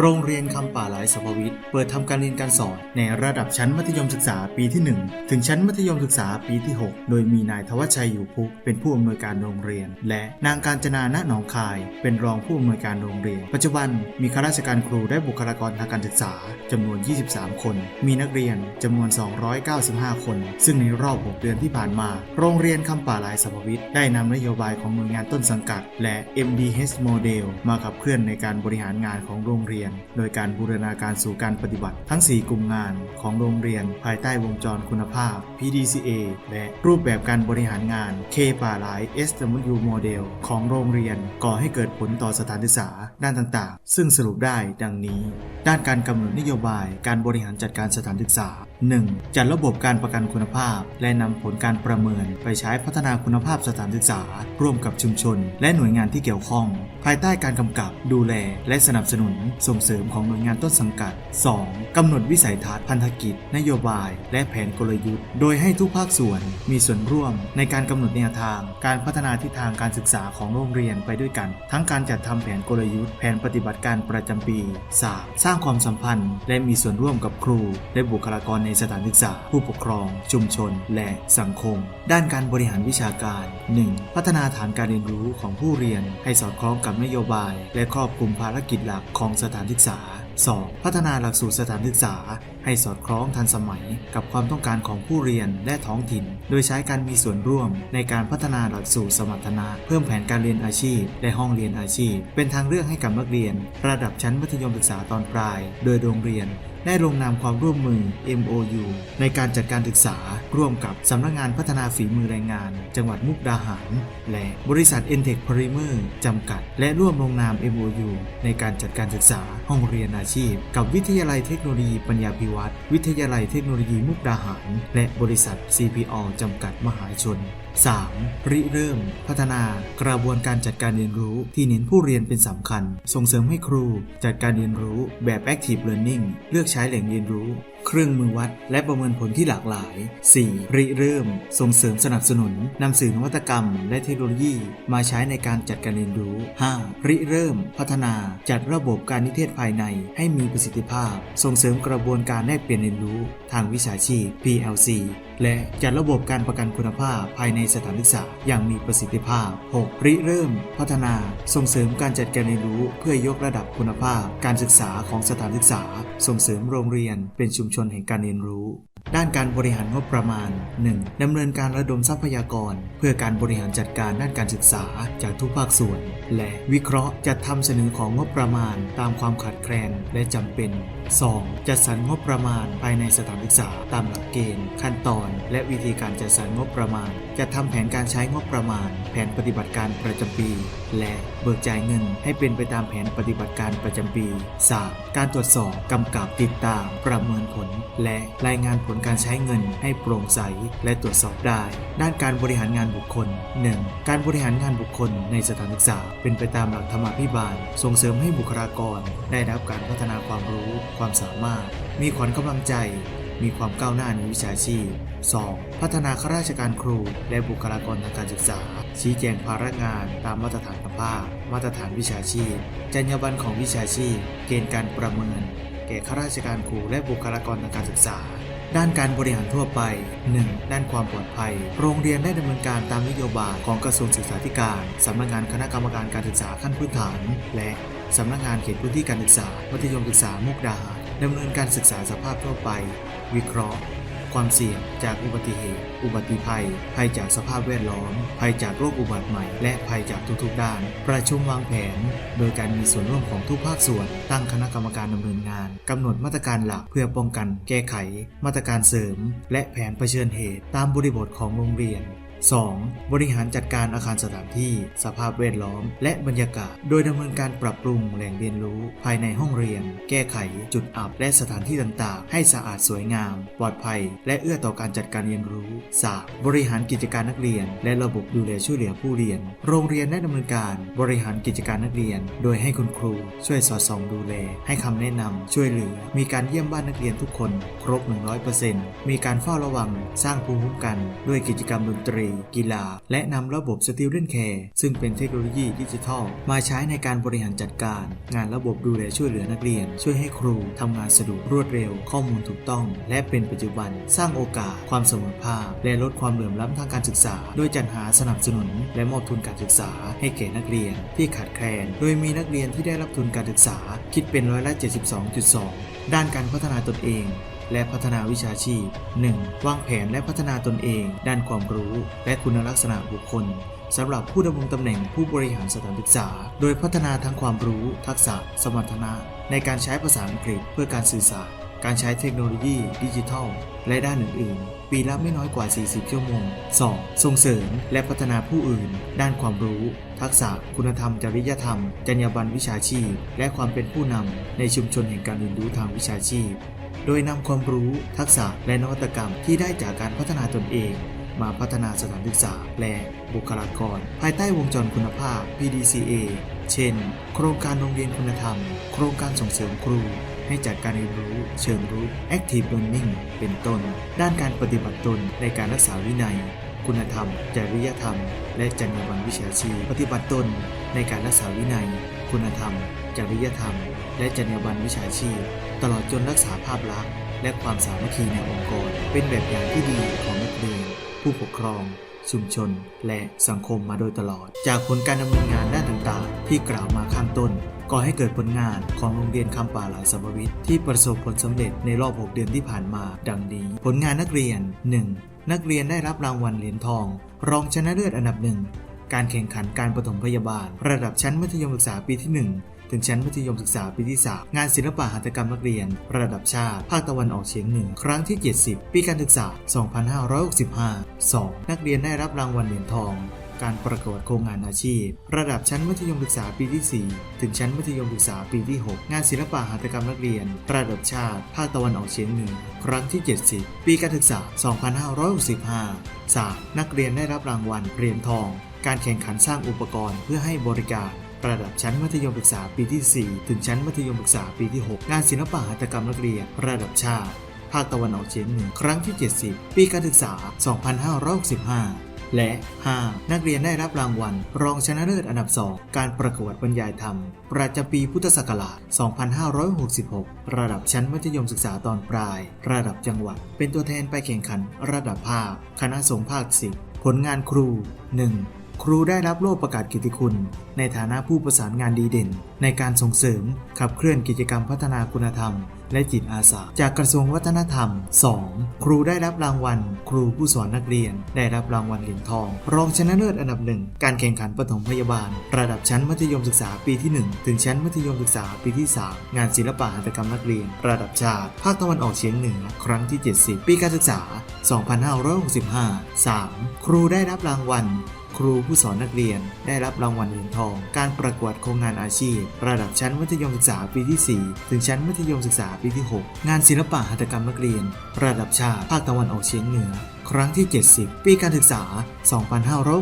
โรงเรียนคำป่าหลายสภวิทย์เปิดทำการเรียนการสอน ในระดับชั้นมัธยมศึกษาปีที่ 1 ถึงชั้นมัธยมศึกษาปีที่ 6 โดยมีนายทวัชชัยอยู่พุกเป็นผู้อำนวยการโรงเรียน และนางการจนาณหนองคาย เป็นรองผู้อำนวยการโรงเรียน ปัจจุบันมีข้าราชการครูและบุคลากรทางการศึกษาจำนวน 23 คน มีนักเรียนจำนวน 295 คน ซึ่งในรอบ 6 เดือนที่ผ่านมา โรงเรียนคำป่าหลายสภวิทย์ได้นำนโยบายของหน่วยงานต้นสังกัด และ MDH Model มาขับเคลื่อนในการบริหารงานของโรงเรียนโดยการบูรณาการสู่การปฏิบัติ ทั้ง 4 กลุ่มงานของโรงเรียน ภายใต้วงจรคุณภาพ PDCA และรูปแบบการบริหารงาน K ป่าหลาย SW Model ของโรงเรียน ก่อให้เกิดผลต่อสถานศึกษาด้านต่างๆ ซึ่งสรุปได้ดังนี้ ด้านการกำหนดนโยบาย การบริหารจัดการสถานศึกษา 1. จัดระบบการประกันคุณภาพ และนำผลการประเมินไปใช้พัฒนาคุณภาพสถานศึกษา ร่วมกับชุมชน และหน่วยงานที่เกี่ยวข้อง ภายใต้การกำกับดูแล และสนับสนุน ส่งเสริมของหน่วยงานต้นสังกัด 2. กำหนดวิสัยทัศน์พันธกิจ นโยบาย และแผนกลยุทธ์ โดยให้ทุกภาคส่วนมีส่วนร่วมในการกำหนดแนวทาง การพัฒนาทิศทางการศึกษาของโรงเรียนไปด้วยกัน ทั้งการจัดทำแผนกลยุทธ์ แผนปฏิบัติการประจำปี 3. สร้างความสัมพันธ์ และมีส่วนร่วมกับครู และบุคลากรในสถานศึกษา ผู้ปกครอง ชุมชน และสังคม ด้านการบริหารวิชาการ 1. พัฒนาฐานการเรียนรู้ของผู้เรียน ให้สอดคล้องกับนโยบาย และครอบคลุมภารกิจหลักของสถานศึกษา 2. พัฒนาหลักสูตรสถานศึกษา ให้สอดคล้องทันสมัย กับความต้องการของผู้เรียนและท้องถิ่น โดยใช้การมีส่วนร่วมในการพัฒนาหลักสูตรสมรรถนะเพิ่มแผนการเรียนอาชีพ และห้องเรียนอาชีพ เป็นทางเลือกให้กับนักเรียน ระดับชั้นมัธยมศึกษาตอนปลาย โดยโรงเรียน ได้ลงนามความร่วมมือ MOU ในการจัดการศึกษา ร่วมกับสำนักงานพัฒนาฝีมือแรงงาน จังหวัดมุกดาหาร และบริษัท e n t e c h Polymer จำกัด และร่วมลงนาม MOU ในการจัดการศึกษาห้องเรียนอาชีพ กับวิทยาลัยเทคโนโลยีปัญญาภิวัตรวิทยาลัยเทคโนโลยีมุกดาหาร และบริษัท CPO จำกัดมหาชน 3. ริเริ่ม พัฒนากระบวนการจัดการเรียนรู้ที่เน้นผู้เรียนเป็นสำคัญ ส่งเสริมให้ครูจัดการเรียนรู้แบบ Active Learning เลือกใช้ช้แหล่งเรียนรู้ เครื่องมือวัด และประเมินผลที่หลากหลาย 4. ริเริ่ม ส่งเสริมสนับสนุนนำสื่อนวัตกรรม และเทคโนโลยี มาใช้ในการจัดการเรียนรู้ 5. ริเริ่ม พัฒนาจัดระบบการนิเทศภายในให้มีประสิทธิภาพ ส่งเสริมกระบวนการแลกเปลี่ยนเรียนรู้ ทางวิชาชีพ PLC และจัดระบบการประกันคุณภาพภายในสถานศึกษาอย่างมีประสิทธิภาพ 6. ริเริ่ม พัฒนา ส่งเสริมการจัดการเรียนรู้เพื่อยกระดับคุณภาพ การศึกษาของสถานศึกษา ส่งเสริมโรงเรียน เป็นชุมชนแห่งการเรียนรู้ด้านการบริหารงบประมาณ 1. ดำเนินการระดมทรัพยากร เพื่อการบริหารจัดการด้านการศึกษาจากทุกภาคส่วน และวิเคราะห์จัดทำเสนอของงบประมาณตามความขาดแคลนและจำเป็น 2. จัดสรรงบประมาณภายในสถานศึกษาตามหลักเกณฑ์ ขั้นตอน และวิธีการจัดสรรงบประมาณ จะทำแผนการใช้งบประมาณ แผนปฏิบัติการประจำปี และ เบิกจ่ายเงินให้เป็นไปตามแผนปฏิบัติการประจำปี 3. การตรวจสอบกำกับติดตาม ประเมินผล และรายงานผลการใช้เงินให้โปร่งใสและตรวจสอบได้ ด้านการบริหารงานบุคคล 1. การบริหารงานบุคคลในสถานศึกษา เป็นไปตามหลักธรรมาภิบาล ส่งเสริมให้บุคลากร ได้รับการพัฒนาความรู้ ความสามารถ มีขวัญกำลังใจ มีความก้าวหน้าในวิชาชีพ 2. พัฒนาข้าราชการครู และบุคลากรทางการศึกษา ชี้แจงภาระงานตามมาตรฐานคุณภาพ มาตรฐานวิชาชีพ จรรยาบรรณของวิชาชีพ เกณฑ์การประเมิน แก่ข้าราชการครูและบุคลากรทางการศึกษาด้านการบริหารทั่วไป 1. ด้านความปลอดภัย โรงเรียนได้ดำเนินการตามนโยบายของกระทรวงศึกษาธิการ สำนักงานคณะกรรมการการศึกษาขั้นพื้นฐาน และสำนักงานเขตพื้นที่การศึกษา มัธยมศึกษามุกดาหาร ดำเนินการศึกษาสภาพทั่วไป วิเคราะห์ ความเสี่ยงจากอุบัติเหตุ อุบัติภัย ภัยจากสภาพแวดล้อม ภัยจากโรคอุบัติใหม่ และภัยจากทุกๆด้าน ประชุมวางแผน โดยการมีส่วนร่วมของทุกภาคส่วน ตั้งคณะกรรมการดำเนินงานกำหนดมาตรการหลักเพื่อป้องกัน แก้ไข มาตรการเสริม และแผนเผชิญเหตุ ตามบริบทของโรงเรียน 2. บริหารจัดการอาคารสถานที่ สภาพแวดล้อม และบรรยากาศ โดยดำเนินการปรับปรุงแหล่งเรียนรู้ ภายในห้องเรียน แก้ไข จุดอับ และสถานที่ต่างๆ ให้สะอาดสวยงาม ปลอดภัย และเอื้อต่อการจัดการเรียนรู้ 3. บริหารกิจการนักเรียน และระบบดูแลช่วยเหลือผู้เรียน โรงเรียนได้ดำเนินการบริหารกิจการนักเรียน โดยให้คุณครู ช่วยสอดส่องดูแล ให้คำแนะนำช่วยเหลือ มีการเยี่ยมบ้านนักเรียนทุกคน ครบ 100%มีการเฝ้าระวัง สร้างภูมิคุ้มกัน ด้วยกิจกรรมดนตรีรีกีฬา และนำระบบ Student Care ซึ่งเป็นเทคโนโลยีดิจิทัล มาใช้ในการบริหารจัดการ งานระบบดูแลช่วยเหลือนักเรียน ช่วยให้ครูทำงานสะดวกรวดเร็ว ข้อมูลถูกต้อง และเป็นปัจจุบัน สร้างโอกาส ความเสมอภาค และลดความเหลื่อมล้ำทางการศึกษา โดยจัดหาสนับสนุน และมอบทุนการศึกษา ให้แก่นักเรียน ที่ขาดแคลน โดยมีนักเรียนที่ได้รับทุนการศึกษา คิดเป็นร้อยละ 72.2 ด้านการพัฒนาตนเอง และพัฒนาวิชาชีพ 1. วางแผนและพัฒนาตนเอง ด้านความรู้ และคุณลักษณะบุคคลสำหรับผู้ดำรงตำแหน่งผู้บริหารสถานศึกษา โดยพัฒนาทั้งความรู้ ทักษะ สมรรถนะ ในการใช้ภาษาอังกฤษเพื่อการสื่อสาร การใช้เทคโนโลยีดิจิทัล และด้านอื่น ๆ ปีละไม่น้อยกว่า 40 ชั่วโมง 2. ส่งเสริมและพัฒนาผู้อื่น ด้านความรู้ ทักษะ คุณธรรม จริยธรรม จรรยาบรรณวิชาชีพ และความเป็นผู้นำในชุมชนแห่งการเรียนรู้ทางวิชาชีพ โดยนำความรู้ ทักษะ และนวัตกรรมที่ได้จากการพัฒนาตนเองมาพัฒนาสถานศึกษาและบุคลากร ภายใต้วงจรคุณภาพ PDCA เช่น โครงการโรงเรียนคุณธรรม โครงการส่งเสริมครู ให้จัดการเรียนรู้เชิงรุก Active Learning เป็นต้น ด้านการปฏิบัติตนในการรักษาวินัย คุณธรรม จริยธรรม และจรรยาบรรณวิชาชีพ ปฏิบัติตนในการรักษาวินัย คุณธรรม จริยธรรม และจรรยาบรรณวิชาชีพ ตลอดจนรักษาภาพลักษณ์และความสามัคคีในองค์กร เป็นแบบอย่างที่ดีของนักเรียนผู้ปกครอง ชุมชน และสังคมมาโดยตลอด จากผลการดำเนินงานด้านต่างๆ ที่กล่าวมาข้างต้นก่อให้เกิดผลงานของโรงเรียนคำป่าหลายสมวิทที่ประสบผลสำเร็จในรอบ 6 เดือนที่ผ่านมา ดังนี้ ผลงานนักเรียน 1. นักเรียนได้รับรางวัลเหรียญทอง รองชนะเลิศอันดับหนึ่งการแข่งขันการปฐมพยาบาล ระดับชั้นมัธยมศึกษาปีที่ 1 ถึงชั้นมัธยมศึกษาปีที่ 3 งานศิลปะหัตถกรรมนักเรียน ระดับชาติ ภาคตะวันออกเฉียงเหนือครั้งที่ 70 ปีการศึกษา 2565 2. นักเรียนได้รับรางวัลเหรียญทองการประกวดโครงงานอาชีพ ระดับชั้นมัธยมศึกษาปีที่ 4 ถึงชั้นมัธยมศึกษาปีที่ 6 งานศิลปะหัตถกรรมนักเรียน ระดับชาติ ภาคตะวันออกเฉียงเหนือครั้งที่ 70 ปีการศึกษา 2565 3. นักเรียนได้รับรางวัลเหรียญทอง การแข่งขันสร้างอุปกรณ์เพื่อให้บริการ ระดับชั้นมัธยมศึกษาปีที่ 4 ถึงชั้นมัธยมศึกษาปีที่ 6 งานศิลปะหัตถกรรมนักเรียนระดับชาติ ภาคตะวันออกเฉียงเหนือครั้งที่ 70 ปีการศึกษา 2565 และ 5. นักเรียนได้รับรางวัล รองชนะเลิศอันดับ 2 การประกวดบรรยายธรรม ประจำปีพุทธศักราช 2566 ระดับชั้นมัธยมศึกษาตอนปลาย ระดับจังหวัด เป็นตัวแทนไปแข่งขัน ระดับภาค คณะสงฆ์ภาค10ผลงานครู 1. ครูได้รับโล่ประกาศกิตติคุณ ในฐานะผู้ประสานงานดีเด่น ในการส่งเสริมขับเคลื่อนกิจกรรมพัฒนาคุณธรรม และจิตอาสา จากกระทรวงวัฒนธรรม 2. ครูได้รับรางวัล ครูผู้สอนนักเรียน ได้รับรางวัลเหรียญทอง รองชนะเลิศอันดับหนึ่งการแข่งขันปฐมพยาบาล ระดับชั้นมัธยมศึกษาปีที่ 1 ถึงชั้นมัธยมศึกษาปีที่ 3 งานศิลปะหัตถกรรมนักเรียน ระดับชาติ ภาคตะวันออกเฉียงเหนือครั้งที่ 70 ปีการศึกษา 2565 3. ครูได้รับรางวัล ครูผู้สอนนักเรียน ได้รับรางวัลเหรียญทอง การประกวดโครงงานอาชีพ ระดับชั้นมัธยมศึกษาปีที่ 4 ถึงชั้นมัธยมศึกษาปีที่ 6 งานศิลปะหัตถกรรมนักเรียน ระดับชาติภาคตะวันออกเฉียงเหนือ ครั้งที่ 70 ปีการศึกษา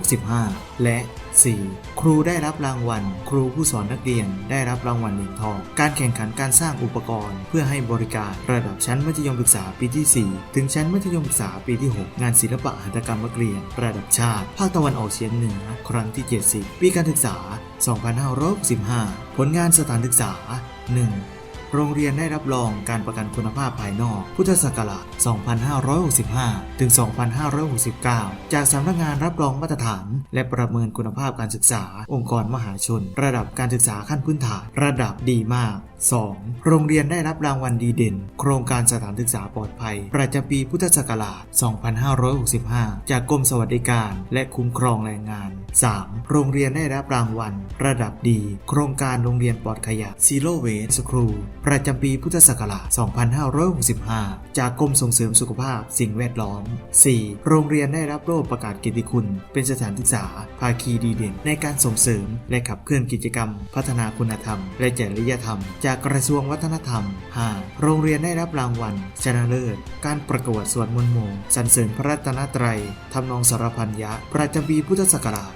2565 และ 4. ครูได้รับรางวัล ครูผู้สอนนักเรียนได้รับรางวัลเหรียญทอง การแข่งขันการสร้างอุปกรณ์ เพื่อให้บริการระดับชั้นมัธยมศึกษาปีที่ 4 ถึงชั้นมัธยมศึกษาปีที่ 6 งานศิลปะหัตถกรรมนักเรียน ระดับชาติ ภาคตะวันออกเฉียงเหนือ ครั้งที่ 70 ปีการศึกษา 2565 ผลงานสถานศึกษา 1. โรงเรียนได้รับรองการประกันคุณภาพภายนอก พุทธศักราช 2565 ถึง 2569 จากสำนักงานรับรองมาตรฐาน และประเมินคุณภาพการศึกษา องค์กรมหาชน ระดับการศึกษาขั้นพื้นฐาน ระดับดีมาก 2. โรงเรียนได้รับรางวัลดีเด่น โครงการสถานศึกษาปลอดภัย ประจำปีพุทธศักราช 2565 จากกรมสวัสดิการ และคุ้มครองแรงงาน 3. โรงเรียนได้รับรางวัล ระดับดี โครงการโรงเรียนปลอดขยะ Zero Waste School ประจำปีพุทธศักราช 2565 จากกรมส่งเสริมสุขภาพสิ่งแวดล้อม 4. โรงเรียนได้รับโล่ประกาศเกียรติคุณ เป็นสถานศึกษา ภาคีดีเด่น ในการส่งเสริม และขับเคลื่อนกิจกรรม พัฒนาคุณธรรม และจริยธรรมจากกระทรวงวัฒนธรรม 5. โรงเรียนได้รับรางวัล ชนะเลิศ การประกวดสวดมนต์หมู่สรรเสริญพระรัตนตรัยทำนองสารพันยะ ประจำปีพุทธศักราช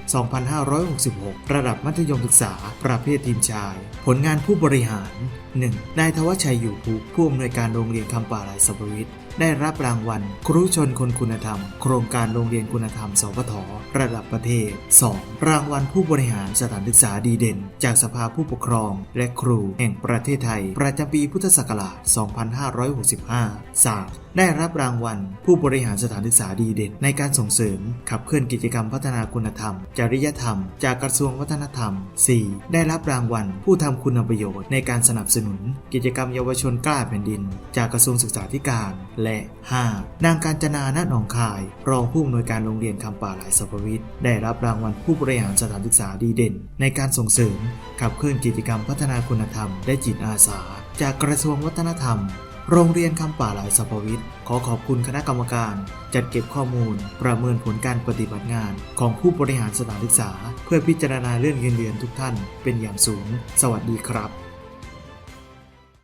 2566 ระดับมัธยมศึกษา ประเภททีมชาย ผลงานผู้บริหาร 1. นายทวชชัยอยู่ภูผู้อำนวยการโรงเรียนคำป่าลายสบวิท ได้รับรางวัล ครูชนคนคุณธรรม โครงการโรงเรียนคุณธรรม สพทระดับประเทศ 2. รางวัลผู้บริหารสถานศึกษาดีเด่น จากสภาผู้ปกครอง และครูแห่งประเทศไทย ประจำปีพุทธศักราช 2565 3. ได้รับรางวัล ผู้บริหารสถานศึกษาดีเด่นในการส่งเสริม ขับเคลื่อนกิจกรรมพัฒนาคุณธรรม จริยธรรม จากกระทรวงวัฒนธรรม 4. ได้รับรางวัล ผู้ทำคุณประโยชน์ ในการสนับสนุน กิจกรรมเยาวชนกล้าแผ่นดิน จากกระทรวงศึกษาธิการ และ 5. นางการจนาณหนองคาย รองผู้อำนวยการโรงเรียนคำป่าหลายสพวิทย์ได้รับรางวัลผู้บริหารสถานศึกษาดีเด่น ในการส่งเสริม ขับเคลื่อนกิจกรรมพัฒนาคุณธรรม และจิตอาสา จากกระทรวงวัฒนธรรม โรงเรียนคำป่าหลายสพวิทย์ขอขอบคุณคณะกรรมการ จัดเก็บข้อมูล ประเมินผลการปฏิบัติงาน ของผู้บริหารสถานศึกษา เพื่อพิจารณาเรื่องเงินเดือนทุกท่านเป็นอย่างสูง สวัสดีครับ